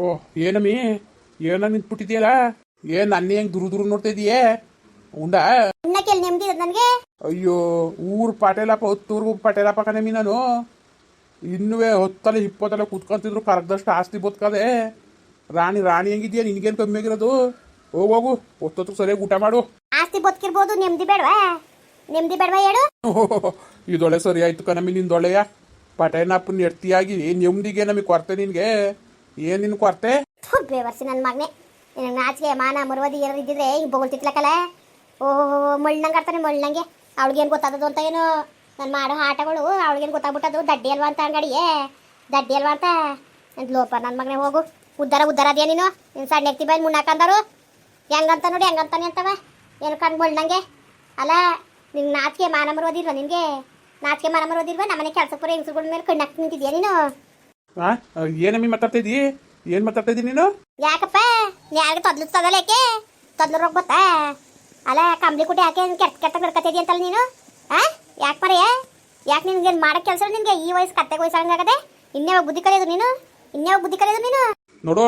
ಓ ಏನಮ್ಮಿ? ಏನ ನಿಂತ್ಬಿಟ್ಟಿದ್ಯಲ್ಲ? ಏನ್ ನನ್ನ ಹೆಂಗ್ ದುರು ದುರು ನೋಡ್ತಾ ಇದೀಯೇ? ಉಂಡ? ನೆಮ್ಮದಿ ನನಗೆ? ಅಯ್ಯೋ ಊರ್ ಪಾಟೇಲಪ್ಪ ಹೊತ್ತೂರ್ಗು ಪಟೇಲಪ್ಪ ಕಣಮ್ಮಿ ನಾನು. ಇನ್ನುವೆ ಹೊತ್ತಲ್ಲ ಇಪ್ಪತ್ತಲ್ಲ ಕುತ್ಕೊಂತಿದ್ರು ಕರ್ಗದಷ್ಟು ಆಸ್ತಿ ಬದುಕದೆ. ರಾಣಿ ರಾಣಿ ಹೆಂಗಿದ್ಯಾ? ನಿನ್ಗೇನು ಕಮ್ಮಿ ಆಗಿರೋದು? ಹೋಗೋಗು ಹೊತ್ತೊತ್ತು ಸರಿಯಾಗಿ ಊಟ ಮಾಡು. ಆಸ್ತಿ ಬದುಕಿರ್ಬೋದು ನೆಮ್ಮದಿ ಬೇಡವಾ? ನೆಮ್ಮದಿ ಬೇಡವಾ ಹೇಳು? ಇದೊಳೆ ಸರಿ ಆಯ್ತು ಕಣಮಿ ನಿಂದೊಳೆಯ. ಪಟೇಲಪ್ಪನ ಎಡ್ತಿಯಾಗಿ ನೆಮ್ಮದಿಗೆ ನಮಗೆ ಕೊರತೆ ನಿನ್ಗೆ. ಏನ್ ನಿನ್ ಕೊರತೆ? ಬೇವರ್ಸಿ ನನ್ನ ಮಗನೇ. ನಿನಗೆ ನಾಚಿಗೆ ಮಾನ, ಮರುವದಿ ಏನಾರು ಇದ್ದಿದ್ರೆ ಹಿಂಗೆ ಬೊಗಳ್ತಿತ್ಲಕ್ಕಲ್ಲ ಓಹೋ ಮಳ್ಳಂಗೆ ಆಡ್ತಾನೆ ಮಳ್ಳಂಗೆ ಅವಳಿಗೇನು ಗೊತ್ತಾದದು ಅಂತ ಏನು? ನಾನು ಮಾಡೋ ಆಟಗಳು ಅವ್ಳಿಗೇನು ಗೊತ್ತಾಗ್ಬಿಟ್ಟದು ದಡ್ಡಿ ಅಲ್ವಾ ಅಂತ ಅಂಗಡಿಯೇ? ದಡ್ಡಿ ಅಲ್ವಾ ಅಂತ? ಲೋಪ ನನ್ನ ಮಗನೇ ಹೋಗು. ಉದ್ದಾರ ಉದ್ದಾರ ಅದೇ ನೀನು? ನಿನ್ ಸಣ್ಣ ಎಕ್ತಿ ಬಾಯಿ ಮುನ್ನಾಕಂದರು ಹೆಂಗಂತ ನೋಡಿ, ಹೆಂಗಂತಾನೆ ಅಂತವ. ಏನು ಕಣ್ ಮಳ್ಳಂಗೆ ಅಲ್ಲ, ನಿಂಗೆ ನಾಚಿಕೆ, ಮಾನ ಮರುವದಿಲ್ವಾ ನಿನಗೆ? ನಾಚಿಕೆ, ಮಾನ ಮರುವದಿಲ್ವಾ ನಮ್ಮನೆ ಕೆಲಸ ಪುರ ಹೆಂಗಸ್ರುಗಳ ಮೇಲೆ ಕಣ್ಣಾಕ್ ನಿಂತಿದ್ಯಾ ನೀನು? ಆ? ಏನಮ್ಮಿ ಮಾತಾಡ್ತಾ ಇದೀ ಏನ್ ಮಾತಾಡ್ತಾ ಇದೀನಿ ನೀನು? ಯಾಕಪ್ಪ? ಯಾರಿಗೆ ತೊದ್ಲು ತಗಲ್ಲ ಯಾಕೆ? ತೊದ್ಲು ರೋಗ ಗೊತ್ತಾ ಅಲ್ಲ ಕಂಬಳಿ ಕುಟಿ ಯಾಕೆ ಕೆಟ್ಟ ಕೆಟ್ಟ ನಡ್ಕತ್ತಿದ್ಯ ಅಂತಲ್ಲ ನೀನು? ಆ? ಯಾಕೆ ಮರೆಯ ಯಾಕೆ ನಿನ್ಗೆ ಮಾಡಕ್ ಕೆಲಸ ನಿನ್ಗೆ? ಈ ವಯಸ್ಸು ಕತ್ತೆ ವಯಸ್ಸಾಗದೆ ಇನ್ಯಾವ ಬುದ್ಧಿ ಕಲಿಯೋದು ನೀನು? ಇನ್ಯಾವ ಬುದ್ಧಿ ಕಲಿಯೋದು ನೀನು? ನೋಡು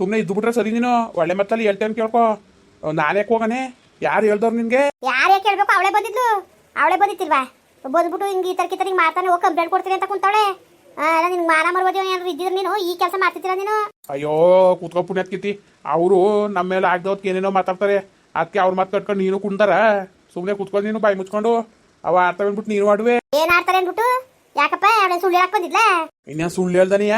ಸುಮ್ಮನೆ ಇದ್ದು ಬಿಟ್ರೆ ಸರಿ ನೀನು. ಒಳ್ಳೆ ಮತ್ತಲ್ಲಿ ಹೇಳ್ತೇನೆ ಕೇಳ್ಕೊ. ನಾನೇ ಹೋಗನೆ? ಯಾರು ಹೇಳ್ದವ್ರು ನಿನ್ಗೆ? ಯಾರು ಯಾಕೆ ಹೇಳ್ಬೇಕು? ಅವಳೇ ಬಂದಿದ್ಲು. ಅವಳೇ ಬಂದಿತ್ತಿಲ್ವಾ? ಬಂದ್ಬಿಟ್ಟು ಹಿಂಗೆ ಈ ತರ ತರಿಗೆ ಮಾಡ್ತಾನೆ ಮಾತಾನೆ ಹೋಗಿ ಕಂಪ್ಲೇಂಟ್ ಕೊಡ್ತೀನಿ ಅಂತ ಕುಂತವಳೆ. ಅಲ್ಲ ನಿನ್ಗೆ ಮಾನ ಮರ್ಬೋದು ಏನಾದ್ರು ಇದ್ದಿದ್ರೆ ನೀನು ಈ ಕೆಲಸ ಮಾಡ್ತಿದ್ದೀರಾ ನೀನು? ಅಯ್ಯೋ ಕೂತ್ಕೊ ಪುಣ್ಯತ್ಕಿತಿ ಅವರು ನಮ್ಮ ಮೇಲೆ ಆಗ್ದವತ್ಗೆ ಏನೇನೋ ಮಾತಾಡ್ತಾರೆ. ಅದಕ್ಕೆ ಅವ್ರ ಮಾತು ಕಟ್ಕೊಂಡು ನೀನು ಕುಂತಾರ. ಸುಮ್ಮನೆ ಕುತ್ಕೊಂಡು ನೀನು ಬಾಯಿ ಮುಚ್ಕೊಂಡು. ಅವ ಆಡ್ತಾ ಬಂದ್ಬಿಟ್ಟು ನೀನು ಮಾಡುವೆ ಏನ್ ಆಡ್ತಾರೆ ಅನ್ಬಿಟ್ಟು ಯಾಕಪ್ಪ ಅವಳ ಸುಳ್ಳು ಹೇಳಕ್ ಬಂದಿದ್ಲ? ಇನ್ನೇನು ಸುಳ್ಳು ಹೇಳ್ದನಿಯ?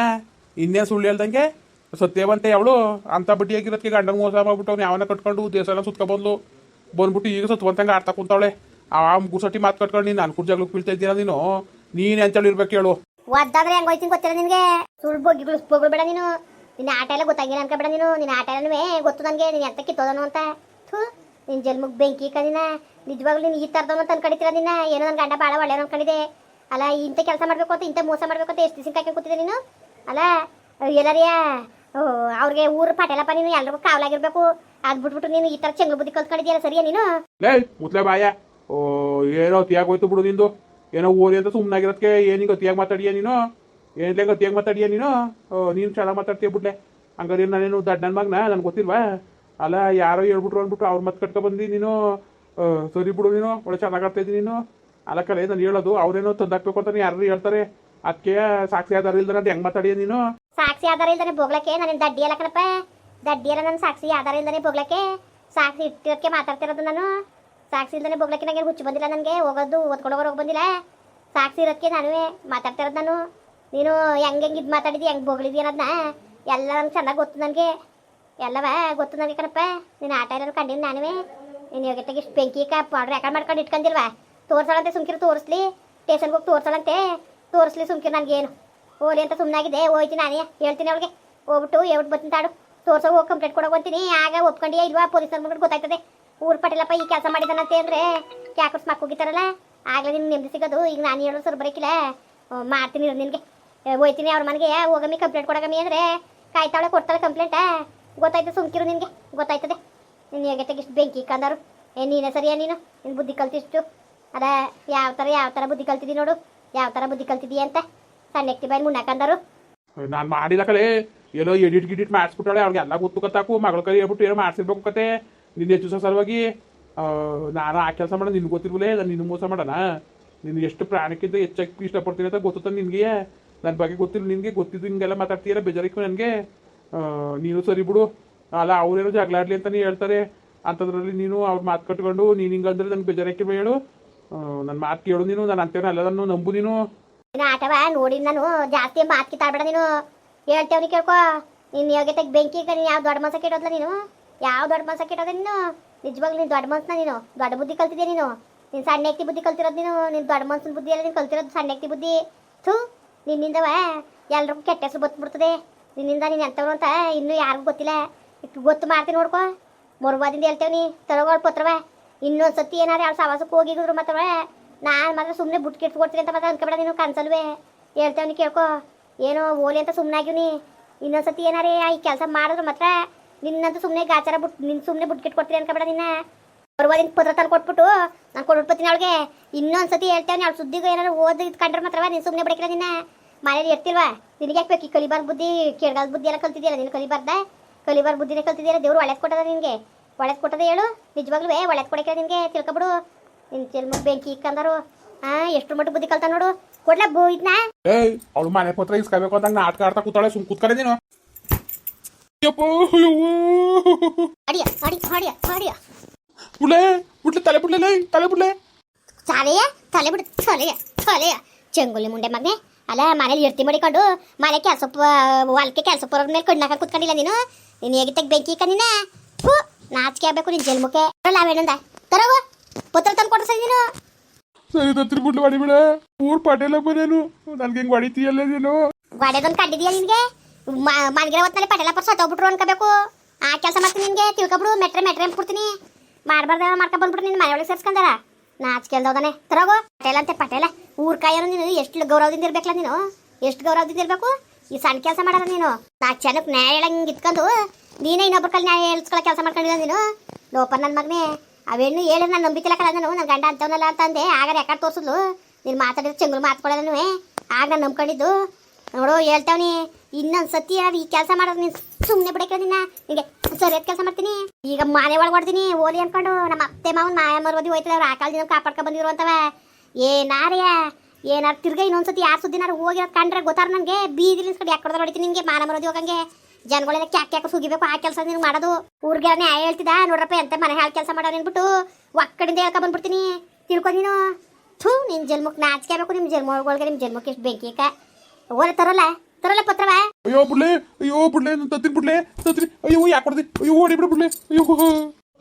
ಇನ್ನೇನು ಸುಳ್ಳು ಹೇಳ್ದಂಗೆ? ಸತ್ಯವಂತೆ ಅವಳು ಅಂತ ಬಡ್ಡಿಯಾಗಿರೋದಕ್ಕೆ ಗಂಡನ ಮೋಸ ಮಾಡ್ಬಿಟ್ಟು ಅವ್ನು ಯಾವನ ಕಟ್ಕೊಂಡು ದೇಶ ಎಲ್ಲ ಸುತ್ಕೊಬಂದ್ಲು ಬಂದ್ಬಿಟ್ಟು ಈಗ ಸತ್ವಂತಂಗೆ ಆಡ್ತಾ ಕುಂತಾವಳೆ. ಆ ಗುಸಟಿ ಮಾತು ಕಟ್ಕೊಂಡು ನೀನು ಅನ್ಕೂರ್ ಜಾಗಕ್ಕೆ ಬೀಳ್ತಾ ಇದ್ದೀರಾ ನೀನು? ನೀನು ಅಂತೇಳಿ ಇರ್ಬೇಕು ಹೇಳು. ಒದ್ದಾದ್ರೆ ಹೆಂಗ್ ಹೋಯ್ತೀನಿ ಗೊತ್ತಿಲ್ಲ ನಿನ್ಗೆ. ಸುಳ್ಳು ಬೊಗ್ಗಿಗಳು ಬೇಡ ನೀನು. ನಿನ್ನ ಆಟ ಎಲ್ಲ ಗೊತ್ತಾಗಿಲ್ಲ ಅನ್ಕೋಬೇಡ ನೀನು. ನಿನ್ನ ಆಟ ಎಲ್ಲನೂ ಗೊತ್ತು ನನಗೆ. ನೀನು ಎಂತ ಕಿತ್ತೋದನು ಅಂತ. ಥೂ ನಿನ್ನ ಜನ್ಮಗ್ ಬೆಂಕಿ ಕದಿನ ನಿಜವಾಗ್ಲೂ ನೀನು ಈ ಥರದವನು ಅಂತ ಅನ್ಕೊಂಡಿದ್ದೀರ ನಿನ್ನ ಏನೋ ನನ್ನ ಗಂಡ ಭಾಳ ಒಳ್ಳೆಯ ಅನ್ಕೊಂಡಿದೆ. ಅಲ್ಲ, ಇಂಥ ಕೆಲಸ ಮಾಡಬೇಕು ಅಂತ, ಇಂಥ ಮೋಸ ಮಾಡಬೇಕು ಅಂತ ಎಷ್ಟು ಕಾಯ್ಕೊಂಡು ಕೂತಿದ್ದೆ ನೀನು? ಅಲ್ಲ, ಎಲ್ಲರಿಯ ಅವ್ರಿಗೆ ಊರು ಪಟೇಲಪ್ಪ ನೀನು, ಎಲ್ರಿಗೂ ಕಾವಲಾಗಿರ್ಬೇಕು. ಅದ್ ಬಿಟ್ಬಿಟ್ಟು ನೀನು ಈ ಥರ ಚೆಂಗ್ಳು ಬುದ್ಧಿ ಕಲ್ತ್ಕೊಂಡಿದ್ಯಲ್ಲ ಸರಿಯಾ ನೀನು? ಏನೋ ಬಿಡು ನಿಂದು. ಏನೋ ಓರಿ ಅಂತ ಸುಮ್ಮನಾಗಿರೋದಕ್ಕೆ ಏನೀಗ ಗತಿಯಾಗಿ ಮಾತಾಡಿಯ ನೀನು? ಏನಿಲ್ಲ ಗತಿಯಾಗಿ ಮಾತಾಡಿಯ ನೀನು? ನೀನು ಚೆನ್ನಾಗಿ ಮಾತಾಡ್ತೀಯ ಬಿಡ್ಲೆ. ಹಂಗಾರೆ ನಾನೇನು ದಡ್ಡ ನನ್ನ ಮಗನ? ನನಗೆ ಗೊತ್ತಿಲ್ವಾ? ಅಲ್ಲ, ಯಾರೋ ಹೇಳ್ಬಿಟ್ರು ಅಂದ್ಬಿಟ್ಟು ಅವ್ರ ಮತ್ತೆ ಕಟ್ಕೊ ಬಂದು ನೀನು. ಸರಿ ಬಿಡು ನೀನು. ಒಳ್ಳೆ ಚೆನ್ನಾಗಿ ಆಡ್ತಾ ನೀನು. ಅಲ್ಲ ಕಲೆ ನಾನು ಹೇಳೋದು, ಅವ್ರೇನೋ ತಂದಾಕ್ಬೇಕು ಅಂತ ಯಾರು ಹೇಳ್ತಾರೆ. ಅದಕ್ಕೆ ಸಾಕ್ಷಿ ಆಧಾರ ಇಲ್ದಾರ ಅದು ಹೆಂಗೆ ಮಾತಾಡಿಯ ನೀನು? ಸಾಕ್ಷಿ ಆಧಾರ ಇಲ್ದಾನೆ ಬೋಗ್ಲಕ್ಕೆ ನಾನು ದಡ್ಡಿ ಅಲ್ಲ ಕಣಪ್ಪ? ದಡ್ಡಿ ಅಲ್ಲ ನನ್ನ ಸಾಕ್ಷಿ ಆಧಾರ ಇಲ್ದಾನೆ ಬೋಗ್ಲಕ್ಕೆ ಸಾಕ್ಷಿ ಇಟ್ಟಿರೋಕ್ಕೆ ಮಾತಾಡ್ತಿರೋದು ನಾನು. ಸಾಕ್ಷಿ ಇಲ್ದೇ ಬೋಗ್ಲಕ್ಕೆ ನನಗೆ ಹುಚ್ಚು ಬಂದಿಲ್ಲ ನನಗೆ. ಹೋಗೋದು ಓದ್ಕೊಂಡು ಹೋಗೋರು ಹೋಗಿ ಬಂದಿಲ್ಲ. ಸಾಕ್ಷಿ ಇರೋದಕ್ಕೆ ನಾನು ಮಾತಾಡ್ತಿರೋದು ನಾನು. ನೀನು ಹೆಂಗೆ ಹೆಂಗೆ ಇದು ಮಾತಾಡಿದ್ದಿ ಹೆಂಗೆ ಬೋಗಳಿದಿ ಅನ್ನೋದನ್ನ ಎಲ್ಲ ನಂಗೆ ಚೆನ್ನಾಗಿ ಗೊತ್ತು ನನಗೆ. ಎಲ್ಲವ ಗೊತ್ತು ನನಗೆ ಕಣಪ್ಪ. ನೀನು ಆಟ ಇರೋದು ಕಂಡಿನಿ ನಾನುವೇ. ನೀನು ಇವಾಗ ಇಷ್ಟು ಬೆಂಕಿ ಕಾ ಪೌಡ್ರ್ ಯಾಕೆ ಮಾಡ್ಕೊಂಡು ಇಟ್ಕೊಂಡಿಲ್ವ? ತೋರ್ಸಳಂತೆ ಸುಮ್ಕಿರು, ತೋರಿಸ್ಲಿ. ಸ್ಟೇಷನ್ಗೆ ಹೋಗಿ ತೋರ್ಸಳಂತೆ. ತೋರಿಸ್ಲಿ ಸುಮ್ಕಿರು ನನಗೇನು ಓಲಿ ಅಂತ ಸುಮ್ಮನಾಗಿದೆ ಹೋಯ್ತೀನಿ ನಾನೇ. ಹೇಳ್ತೀನಿ ಅವಳಿಗೆ. ಹೋಗ್ಬಿಟ್ಟು ಹೇಳ್ಬಿಟ್ಟು ಬರ್ತೀನಿ ತಾಡು ತೋರ್ಸೋ ಹೋಗಿ ಕಂಪ್ಲೇಂಟ್ ಕೊಡೋಕೆ ಬಂತೀನಿ. ಆಗ ಒಪ್ಕೊಂಡಿಯೇ ಇಲ್ವಾ? ಪೊಲೀಸ್ ಬಂದ್ಬಿಟ್ಟು ಗೊತ್ತಾಗ್ತದೆ ಊರ್ ಪಟೇಲಪ್ಪ ಈ ಕೆಲಸ ಮಾಡಿದಾನಂತೆ ಅಂದ್ರೆ ಯಾಕೆ ಮಕ್ಕ ಹೋಗಿತಾರಲ್ಲ? ಆಗ್ಲೇ ನಿನ್ ನೆಮ್ಮದಿ ಸಿಗೋದು. ಈಗ ನಾನು ಹೇಳೋ ಸರ್ ಬರಕಿಲ್ಲ. ಮಾಡ್ತೀನಿ ಇರು ನಿನಗೆ. ಹೋಯ್ತೀನಿ ಅವ್ರ ಮನೆಗೆ. ಹೋಗಮ್ಮಿ ಕಂಪ್ಲೇಂಟ್ ಕೊಡಗಮ್ಮಿ ಅಂದ್ರೆ ಕಾಯ್ತಾಳೆ, ಕೊಡ್ತಾಳೆ ಕಂಪ್ಲೇಂಟ ಗೊತ್ತಾಯ್ತು, ಸುಮ್ಕಿರು ನಿನಗೆ. ಗೊತ್ತಾಯ್ತದೆ. ನಿನ್ನ ಹೇಗೆ ಇಷ್ಟು ಬೆಂಕಿ ಕಂದರು? ಏ, ನೀನೇ ಸರಿಯಾ ನೀನು? ನಿನ್ ಬುದ್ಧಿ ಕಲ್ತಿಷ್ಟು ಅದ, ಯಾವ ತರ ಯಾವ ತರ ಬುದ್ಧಿ ಕಲ್ತಿದ್ದಿ ನೋಡು. ಯಾವ ತರ ಬುದ್ಧಿ ಕಲ್ತಿದಿ ಅಂತ. ಸಣ್ಣ ಎಕ್ತಿ ಬಾಯಿ ಮುನ್ನಾಕಂದರು ನಾನು ಮಾಡಿಲ್ಲ ಕಲೆ ಏನೋ ಎಡಿಟ್ ಗಿಡಿಟ್ ಮಾಡಿಸ್ಬಿಟ್ಟಾಳೆ. ಅವ್ಳಿಗೆ ಎಲ್ಲ ಗೊತ್ತು ಕತ್ತಾಕು ಮಗಳ ಕೈ ಹೇಳ್ಬಿಟ್ಟು ಏನೋ ಮಾಡಿಸಿರ್ಬೇಕು ಕತೆ ನಿನ್ನ ಹೆಚ್ಚು ಸಲುವಾಗಿ ನಾನು ಆ ಕೆಲಸ ಮಾಡೋಣ ನಿನ್ಗೆ ಗೊತ್ತಿರ್ಬೋಲೇ ನಾನು ನಿನ್ನ ಮೋಸ ಮಾಡೋಣ ನಿನ್ಗೆ ಎಷ್ಟು ಪ್ರಾಣಕ್ಕಿಂತ ಹೆಚ್ಚಾಗಿ ಇಷ್ಟಪಡ್ತೀನಿ ಅಂತ ಗೊತ್ತ ನಿನಗೆ? ನನ್ನ ಬಗ್ಗೆ ಗೊತ್ತಿಲ್ಲ ನಿನಗೆ, ಗೊತ್ತಿದ್ದು ಹಿಂಗೆಲ್ಲ ಮಾತಾಡ್ತೀಯಲ್ಲ ಬೇಜಾರಿಕ್ಕು ನನಗೆ. ನೀನು ಸರಿ ಬಿಡು. ಅಲ್ಲ ಅವ್ರೇನೋ ಜಗಳ ಆಡಲಿ ಅಂತ ನೀ ಹೇಳ್ತಾರೆ. ಅಂಥದ್ರಲ್ಲಿ ನೀನು ಅವ್ರ ಮಾತು ಕಟ್ಕೊಂಡು, ನೀನು ಹಿಂಗಂದ್ರೆ ನನಗೆ ಬೇಜಾರಾಕಿ ಹೇಳು. ನನ್ನ ಮಾತು ಕೇಳು ನೀನು, ನಾನು ಅಂತೇನೋ ಎಲ್ಲದನ್ನು ನಂಬು ನೀನು. ಆಟವ ನೋಡಿ ನಾನು. ಜಾಸ್ತಿ ಮಾತು ಕಿತ್ತಾಡ್ಬೇಡ ನೀನು. ಹೇಳ್ತೇವ್ರಿ ಕೇಳ್ಕೊ. ನಿನ್ನ ಯೋಗ್ಯತೆಗೆ ಬೆಂಕಿ ನೀನು ಯಾವ ದೊಡ್ಡ ಮಾಸ ಕೇಳೋದ್ಲ ನೀನು? ಯಾವ ದೊಡ್ಡ ಮನ್ಸ ಕೆಟ್ಟದ ನೀನು? ನಿಜವಾಗ್ಲೂ ನೀನು ದೊಡ್ಡ ಮನ್ಸನ್ನ ನೀನು? ದೊಡ್ಡ ಬುದ್ಧಿ ಕಲ್ತಿದ್ಯಾ ನೀನು? ನೀನು ಸಣ್ಣ ಎಕ್ತಿ ಬುದ್ಧಿ ಕಲ್ತಿರೋದು ನೀನು? ನೀನು ದೊಡ್ಡ ಮನ್ಸನ ಬುದ್ಧಿ ಎಲ್ಲ ನೀನು ಕಲ್ತಿರೋದು ಸಣ್ಣ ಎಕ್ತಿ ಬುದ್ಧಿ? ಥೂ ನಿನ್ನಿಂದವ ಎಲ್ರಿಗೂ ಕೆಟ್ಟ ಹೆಸರು ಬತ್ಬಿಡ್ತದೆ. ನಿನ್ನಿಂದ ನೀನು ಎಂಥವ್ರು ಅಂತ ಇನ್ನೂ ಯಾರಿಗೂ ಗೊತ್ತಿಲ್ಲ. ಗೊತ್ತು ಮಾಡ್ತೀನಿ ನೋಡ್ಕೊ. ಹೇಳ್ತೇವೆ ನೀ ತಲ ಪತ್ರವ. ಇನ್ನೊಂದು ಸತಿ ಏನಾರು ಎರಡು ಸವಾಸಕ್ಕೆ ಹೋಗಿದ್ರು ಮಾತ್ರ ನಾನು ಮಾತ್ರ ಸುಮ್ಮನೆ ಬುಟ್ ಕೊಡ್ತೀನಿ ಅಂತ ಮಾತ್ರ ಅನ್ಕೊಬೇಡ ನೀನು ಕನ್ಸಲ್ವೇ ಹೇಳ್ತೇವ್ನಿ ಕೇಳ್ಕೊ. ಏನೋ ಓಲಿ ಅಂತ ಸುಮ್ಮನಾಗಿವ್ನಿ ಇನ್ನೊಂದು ಸತಿ ಏನಾರೇ ಈ ಕೆಲಸ ಮಾಡಿದ್ರು ಮಾತ್ರ ನಿನ್ನಂತೂ ಸುಮ್ಮನೆ ಗಾಚಾರ ಬಿಟ್ಟು ನಿನ್ನ ಸುಮ್ಮನೆ ಬುಟ್ ಕೊಡ್ತೀರಿ ಅನ್ಕೊಬೇಡ ನಿನ್ನ. ಬರುವಾದಿಂದ ಪತ್ರ ತಂದು ಕೊಟ್ಬಿಟ್ಟು ನಾನು ಕೊಡ್ಬಿಡ್ತೀನಿ ಅವಳಿಗೆ. ಇನ್ನೊಂದು ಸತಿ ಹೇಳ್ತೇವೆ ಅವ್ಳು ಸುದ್ದಿಗೂ ಓದ್ ಓದಿ ಕಂಡ್ರೆ ಮಾತ್ರ ನೀನು ಸುಮ್ಮನೆ ಬಿಡಕಿಲ್ಲ ನಿನ್ನ. ಮನೇಲಿ ಇರ್ತಿಲ್ವಾ? ನಿನಗೆ ಯಾಕೆ ಬೇಕು ಈ ಕಲಿಬಾರ್ ಬುದ್ಧಿ? ಕೇಳ್ಗಾಲ್ ಬುದ್ಧಿ ಎಲ್ಲ ಕಲ್ತಿದ್ಯಲ್ಲ ನೀನು ಕಲಿಬಾರ್ದ? ಕಲಿಬಾರ್ ಬುದ್ಧಿನೇ ಕಲ್ತಿದ್ಯಲ್ಲ ದೇವ್ರು ಒಳ್ಳೇದು ಕೊಟ್ಟದ ನಿನಗೆ? ಒಳ್ಳೇದು ಕೊಟ್ಟದ ಹೇಳು? ನಿಜವಾಗ್ಲೂ ಒಳ್ಳೇದು ಕೊಡಕ್ಕೆ ನಿನಗೆ? ತಿಳ್ಕೊಬಿಡು. ನಿನ್ ಚೆಲ್ಮ ಬೆಂಕಿ ಇಕ್ಕಂದರು ಹಾ ಎಷ್ಟು ಮಟ್ಟ ಬುದ್ಧಿ ಕಲ್ತ ನೋಡು. ಕೊಡ್ಲಾ ಬು ಇದನ್ನ ಏಯ್, ಅವಳು ಮನೆ ಪತ್ರ ಇಸ್ಕೋಬೇಕು ಅಂತ ನಾಟಕ ಆಡ್ತಾ ಕೂತಾಳೆ ಸುಮ್ ಕೂತ್ಕಡೆ ನೀನು. ಅಯ್ಯವ್ವ. ಅಡಿಯ ಅಡಿ ಅಡಿಯ ಅಡಿಯ ಬುಡ್ಲೆ ಬುಡ್ಲೆ ತಲೆ ಸಾಲೆಯ ಬಿಡು ತಲೆಯ ತಲೆಯ ಚೆಂಗುಲಿ ಮುಂಡೆ ಮಗನೆ. ಅಲ್ಲ ಮನೇಲಿ ಇರ್ತಿ ಮಾಡಿಕೊಂಡು ಮನೆ ಕೆಲಸ ಹೊಲಕ್ಕೆ ಕೆಲಸ ಬರೋರ್ ಮೇಲೆ ಕಣ್ಣಾಕ ಕುತ್ಕೊಂಡಿಲ್ಲ ನೀನು. ನೀನು ಹೇಗಿತ್ತಾಗ ಬೆಂಕಿ ಇಕ್ಕ ನೀನ ಫು ನಾಚಿಕೆ ಆಗ್ಬೇಕು ನಿನ್ ಜನ್ಮಕ್ಕೆ ಲಾವೇನಂದ ತರವ ಪತ್ರ ತಂದು ಕೊಡ್ಸ ನೀನು. ಸರಿ ತತ್ರಿ ಬುಡ್ಲೆ ಹೊಡಿಬಿಡ ಊರ್ ಪಟೇಲ ಬರೇನು ನನ್ಗೆ ಹೆಂಗ್ ಹೊಡಿತೀಯಲ್ಲ ನೀನು. ಗಾಡಿದೊಂದು ಕಂಡಿದೀಯ ನಿನ್ಗೆ? ಮನ್ಗಿರ ಹೊತ್ನಲ್ಲಿ ಪಟೇಲ ಪರ್ ಸತ್ತೋಗ್ಬಿಟ್ರು ಅನ್ಕೋಬೇಕು ಆ ಕೆಲಸ ಮಾಡ್ತೀನಿ ನಿನ್ಗೆ ತಿಳ್ಕೊಬಿಡು ಮೆಟ್ರೆ ಮೆಟ್ರೆ ಅಂದ್ಬಿಡ್ತೀನಿ ಮಾಡ್ಬಾರ್ದ ಮಾಡ್ಕೊಂಡ್ ಬಂದ್ಬಿಟ್ಟು ನಿನ್ನ ಮನೆಯೊಳಗೆ ಸೇರ್ಸ್ಕೊಂಡಾರ ನಾಚಿಕೆಲ್ದವದಾನೆ ತರಗು ಪಟೇಲ ಅಂತೆ ಪಟೇಲ ಊರ್ ಕಾಯೋನು ನೀನು ಎಷ್ಟು ಗೌರವದಿಂದ ಇರ್ಬೇಕಲ್ಲ ನೀನು ಎಷ್ಟು ಗೌರವದಿಂದ ಇರ್ಬೇಕು ಈ ಸಣ್ಣ ಕೆಲಸ ಮಾಡಲ್ಲ ನೀನು ನಾ ಚೆನ್ನಕ್ ನ್ಯಾಯ ಹೇಳಂಗ್ ಇಟ್ಕೊಂಡು ನೀನೇ ಇನ್ನೊಬ್ರ ಕಲ್ ನ್ಯಾಯ ಹೇಳ್ಸ್ಕೊಳ್ಳೋ ಕೆಲಸ ಮಾಡ್ಕೊಂಡಿಲ್ಲ ನೀನು ಲೋಪರ್ ನನ್ನ ಮಗನೇ ಅವೇನು ಹೇಳಿ ನಾನು ನಂಬಿಕಿಲ್ಲಕಲ್ಲ ನಾನು ನನ್ನ ಗಂಡ ಅಂತವನಲ್ಲ ಅಂತಂದೆ ಆಗ ಯಾಕಂಡ್ ತೋರ್ಸಿದ್ಲು ನೀನು ಮಾತಾಡಿದ್ರೆ ಚೆಂಗುಲು ಮಾತ್ಕೊಳ್ಳೋದನು ಆಗ ನಾನು ನಂಬ್ಕೊಂಡಿದ್ದು ನೋಡು, ಹೇಳ್ತಾವ್ನಿ ಇನ್ನೊಂದ್ ಸತಿ ಈ ಕೆಲಸ ಮಾಡೋದು ನೀನು ಸುಮ್ಮನೆ ಬಿಡಕ್ಕೆ ನಿಂಗೆ ಸರಿಯಾದ ಕೆಲಸ ಮಾಡ್ತೀನಿ. ಈಗ ಮನೆ ಒಳಗೆ ಹೊಡ್ತೀನಿ ಓಲಿ ಅನ್ಕೊಂಡು ನಮ್ಮ ಅತ್ತೆ ಮಾವನ್ ಮಾಯ ಓದಿ ಹೋಯ್ತಾರೆ ಅವ್ರು ಆ ಕಾಲದಿಂದ ಕಾಪಾಡ್ಕೊ ಬಂದಿರು ಅಂತವ ಏನಾರ್ಯ, ಏನಾರು ತಿರ್ಗ ಇನ್ನೊಂದ್ಸತಿ ಯಾರು ಸುದ್ದಿನಾರು ಹೋಗಿರೋದು ಕಂಡ್ರೆ ಗೊತ್ತಾರ ನನಗೆ ಬೀದಿ ಕಡೆ ಯಾಕೆ ಕೊಡ್ತಾರೆ ಹೊಡಿತೀನಿ ನಿಮಗೆ ಮರೋದಿ ಹೋಗಂಗೆ. ಜನಗಳೆಲ್ಲ ಕ್ಯಾಕ್ ಯಾಕೆ ಸುಗಿಬೇಕು ಆ ಕೆಲಸ ನೀನು ಮಾಡೋದು. ಊರಿಗೆ ನ್ಯಾಯ ಹೇಳ್ತಿದ? ನೋಡ್ರಪ್ಪ ಎಂತ ಮನೆ ಹಾಳು ಕೆಲಸ ಮಾಡೋರು ಅಂದ್ಬಿಟ್ಟು ಒಕ್ಕಡಿಂದ ಹೇಳ್ಕೊ ಬಂದ್ಬಿಡ್ತೀನಿ. ತಿಳ್ಕೊ ನೀನು. ಥೂ ನಿನ್ನ ಜನ್ಮಕ್ಕೆ ನಾಚಿಕೆ ಬೇಕು ನಿಮ್ಮ ಜನ್ಮಗಳಿಗೆ ನಿಮ್ಮ ಜನ್ಮಕ್ಕೆ ಎಷ್ಟು ಬೆಂಕಿ ಅಕ್ಕ ತರಲ್ಲ ತರೋಲ್ಲ ಪತ್ರವ? ಅಯ್ಯೋ ಬುಡ್ಲೆ ಅಯ್ಯೋ ಬುಡ್ಲೆ ನಾನು ತತ್ತಿನ ಬುಡ್ಲೆ ಅಯ್ಯೋ ಯಾಕೆ ಹೊಡ್ದಿ? ಅಯ್ಯೋ ಹೊಡಿಬಿಡು ಬುಡ್ಲೆ ಅಯ್ಯೋ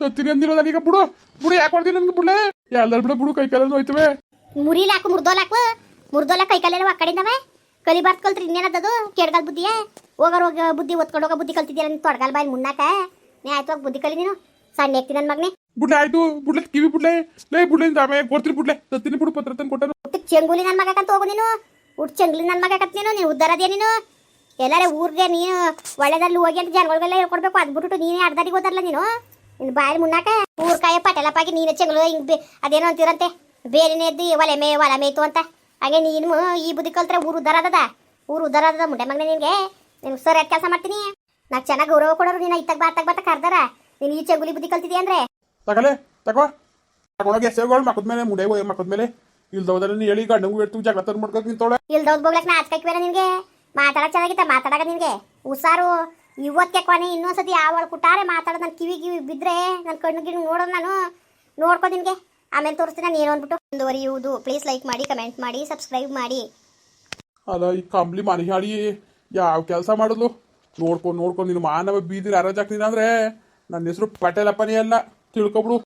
ತತ್ತೀನಿ ಅಂದಿರೋದ ಈಗ ಬಿಡು ಬಿಡು ಯಾಕೆ ಹೊಡ್ದಿ ನನ್ಗೆ ಬುಡ್ಲೆ? ಎಲ್ಲರ ಬಿಡು ಬಿಡು ಕೈ ಕಾಲಲ್ಲಿ ಹೋಯ್ತವೆ ಮುರಿಲ್ ಹಾಕು ಮುರ್ದೋಲ್ ಕೈ ಕಾಲೆಲ್ಲ ಒಕ್ಕಡಿಂದವ ಕಲಿಬಾರ್ದು ಕಲ್ತ್ರಿ ಇನ್ನೇನದದು ಕೆಡ್ಗಾಲ್ ಬುದ್ಧಿಯ? ಹೋಗೋರ್ ಹೋಗ ಬುದ್ಧಿ ಒತ್ಕೊಂಡು ಹೋಗೋ ಬುದ್ಧಿ ಕಲ್ತಿದ್ದೀರ ನೀನು ತೊಡಗಾಲ್ ಬಾಯಿ ಮುನ್ನಾಕ ನೀ ಆಯ್ತು ಬುದ್ಧಿ ಕಲಿ ನೀನು. ಸಣ್ಣ ಎಕ್ತಿ ನನ್ನ ಮಗನೇ. ಬುಡ್ಲೆ ಆಯ್ತು ಬುಡ್ಲೆ ಕಿವಿ ಬುಡ್ಲೆ. ಲೇ ಬುಡ್ಲೆ ಆಮೇಲೆ ಕೊಡ್ತೀನಿ ಬುಡ್ಲೆ. ತತ್ತೀನಿ ಬಿಡು ಪತ್ರ ತಂದು ಕೊಟ್ಟರು ಚೆಂಗುಲಿ ನನ್ನ ಮಗ ಕಂತ ಹೋಗು ನೀನು. ಹುಟ್ಟು ಚಂಗ್ಲಿ ನನ್ನ ಮಗ ಕತ್ ನೀನು ನೀನು ಉದ್ದಾರದೇ ನೀನು? ಎಲ್ಲರೇ ಊರಿಗೆ ನೀನು ಒಳ್ಳೆದಲ್ಲಿ ಹೋಗಿ ಅಂತ ಜನಗಳಿಗೆಲ್ಲ ಹೇಳ್ಕೊಡ್ಬೇಕು ಅದ್ಬಿಟ್ಟು ನೀನೇ ಅರ್ಧರಿಗೆ ಹೋದಲ್ಲ ನೀನು? ನಿನ್ನ ಬಾಯಲ್ಲಿ ಮುನ್ನಾಕ? ಊರ್ ಕಾಯ ಪಟೇಲಪ್ಪಾಗಿ ನೀನು ಚಂಗ್ಲು ಹಿಂಗೆ ಅದೇನೋ ಅಂತೀರಂತೆ? ಬೇರೆನೇ ಎದ್ದು ಒಲೆ ಮೇ ಒಲ ಮೇಯ್ತು ಅಂತ. ಹಾಗೆ ನೀನು ಈ ಬುದ್ಧಿ ಕಲ್ತ್ರೆ ಊರು ಉದ್ದಾರ ಅದದ ಊರು ಉದ್ದಾರ ಅದದ ಮುಂಡೆ ಮಗನೇ ನಿನಗೆ? ನಿನ್ಗೆ ಸರಿಯಾದ ಕೆಲಸ ಮಾಡ್ತೀನಿ. ನಾ ಚೆನ್ನಾಗಿ ಗೌರವ ಕೊಡೋರು ನೀನು ಇತ್ತಾಗ ಬಾತಾಗ ಬಾತ ಕರ್ದಾರ. ನೀನು ಈ ಚಂಗುಲಿ ಬುದ್ಧಿ ಕಲ್ತಿದ್ಯಾ ಅಂದ್ರೆ? ತಗಲೆ ತಗೋ ತಗೊಂಡೋಗಿ ಮುಡೆ ಮಕ್ಕದ ಮೇಲೆ ಇಲ್ದೋದ್ರೆ ನೀ ಹೇಳಿ ಗಂಡಂಗೂ ಎತ್ತು ಜಗಳ ತಂದು ಮಾಡ್ಕೊಕ್ ನಿಂತೋಳೆ ಇಲ್ದವ್ದು ಬೋಗ್ಲಕ್ ನಾಚ್ಕಕ್ಕೆ ಬೇರೆ ನಿನ್ಗೆ. ಮಾತಾಡಕ್ ಚೆನ್ನಾಗಿತ್ತ ಮಾತಾಡಕ ನಿನ್ಗೆ? ಹುಷಾರು. ಇವತ್ತೇ ಕೊನೆ ಇನ್ನೊಂದ್ಸತಿ ಯಾವ ಕುಟ್ಟಾರೆ ಮಾತಾಡೋದು ನನ್ನ ಕಿವಿ ಕಿವಿ ಬಿದ್ರೆ ನನ್ನ ಕಣ್ಣು ಗಿಣ್ಣು ನೋಡೋದು ನಾನು. ನೋಡ್ಕೊ ನಿನ್ಗೆ. ಆಮೇಲೆ ತೋರಿಸ್ತೀನಿ ನಾನು ಏನು ಅಂದ್ಬಿಟ್ಟು. ಮುಂದುವರಿಯುವುದು. ಪ್ಲೀಸ್ ಲೈಕ್ ಮಾಡಿ ಕಮೆಂಟ್ ಮಾಡಿ ಸಬ್ಸ್ಕ್ರೈಬ್ ಮಾಡಿ. ಅಲ್ಲ ಈ ಕಂಬ್ಲಿ ಮನೆ ಹಾಡಿ ಯಾವ ಕೆಲಸ ಮಾಡಿದ್ಲು? ನೋಡ್ಕೊಂಡು ನೋಡ್ಕೊಂಡು ನೀನು ಮಾನವ ಬೀದಿ ಅರಾಜಾಕ್ ಹಾಕ್ತೀನಿ ಅಂದ್ರೆ ನನ್ನ ಹೆಸರು ಪಟೇಲಪ್ಪನೇ ಅಲ್ಲ. ತಿಳ್ಕೊಬಿಡು.